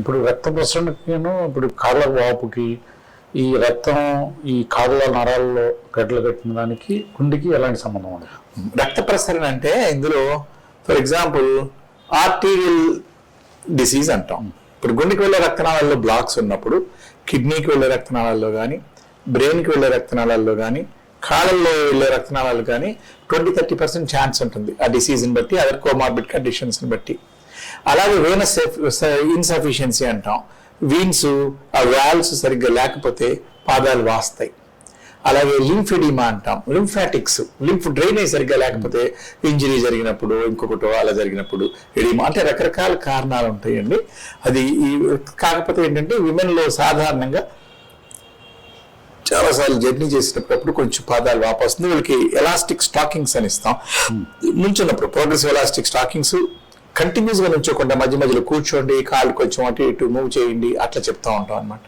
ఇప్పుడు రక్త ప్రసరణకిను ఇప్పుడు కాళ్ళ వాపుకి ఈ రక్తం ఈ కాళ్ళ నరాల్లో గడ్డలు కట్టిన దానికి గుండెకి ఎలాంటి సంబంధం ఉంది రక్త ప్రసరణ అంటే ఇందులో ఫర్ ఎగ్జాంపుల్ ఆర్టీరియల్ డిసీజ్ అంటాం. ఇప్పుడు గుండెకి వెళ్ళే రక్తనాళాల్లో బ్లాక్స్ ఉన్నప్పుడు కిడ్నీకి వెళ్ళే రక్తనాళాల్లో కానీ బ్రెయిన్కి వెళ్ళే రక్తనాళాల్లో కానీ కాళ్ళల్లో వెళ్ళే రక్తనాళాలు కానీ ట్వంటీ థర్టీ పర్సెంట్ ఛాన్స్ ఉంటుంది ఆ డిసీజ్ని బట్టి అదర్ కోమార్బిడ్ కండిషన్స్ని బట్టి. అలాగే వేనస్ ఇన్సఫిషియన్సీ అంటాం. వీన్స్ ఆ వాల్వ్స్ సరిగ్గా లేకపోతే పాదాలు వాస్తాయి. అలాగే లింఫెడిమా అంటాం. లింఫాటిక్స్ లింఫ్ డ్రైనేజ్ సరిగ్గా లేకపోతే ఇంజరీ జరిగినప్పుడు ఇంకొకటో అలా జరిగినప్పుడు ఎడిమా అంటే రకరకాల కారణాలు ఉంటాయండి. అది ఈ కాకపోతే ఏంటంటే women లో సాధారణంగా చాలాసార్లు జర్నీ చేసేటప్పుడు కొంచెం పాదాలు వాపొస్తుంది. వీళ్ళకి ఎలాస్టిక్ స్టాకింగ్స్ అని ఇస్తాం. నుంచున్నప్పుడు ప్రోగ్రెసివ్ ఎలాస్టిక్ స్టాకింగ్స్ కంటిన్యూస్గా నుంచోకుండా మధ్య మధ్యలో కూర్చోండి కాళ్ళు కొంచెం అటు ఇటు మూవ్ చేయండి అట్లా చెప్తా ఉంటాం అనమాట